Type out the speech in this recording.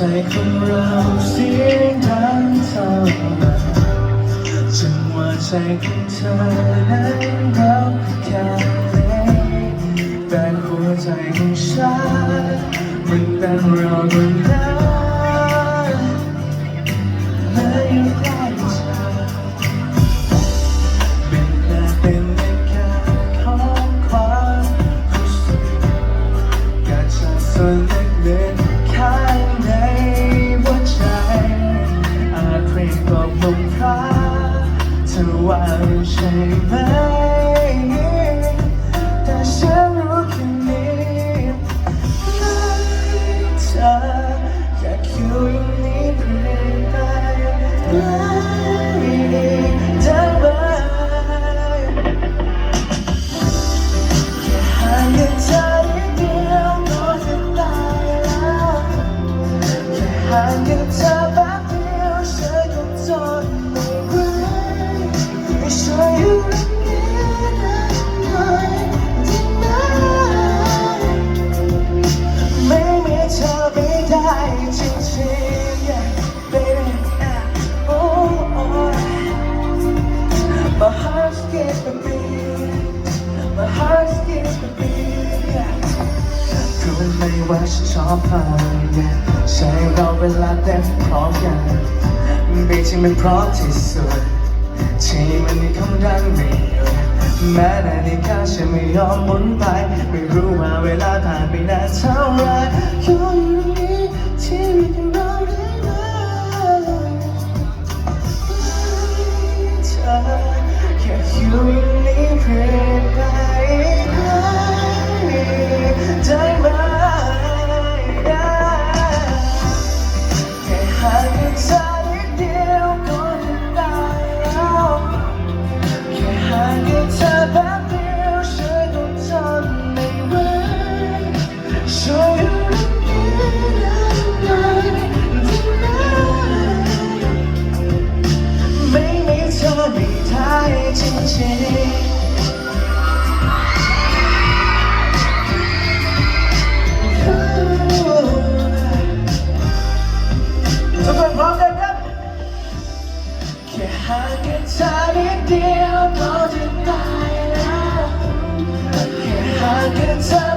ใจของเราเสียงดังเท่าไหร่จังหวะใจของเธอนั้นเราแค่ไหนแต่หัวใจของฉันมันเป็นเราคนนั้นและอยู่ใกล้ เธอว่าใช่ไหมแต่ฉันรู้แค่นี้ไม่เธออยากอยู่อย่างนี้เรื่อไป รู้ไหมว่าฉันชอบเธอใช้เราเวลาเต็มพร้อมกันบีที่มันเพราะที่สุดที่มันมีคำดังไม่หยุดแม้นาฬิกาฉันไม่ยอมหมุนไป ไม่รู้ว่าเวลาผ่านไปนานเท่าไร ธอนิดเดียวก็จะตายแล้วแค่ห่างกันเธอ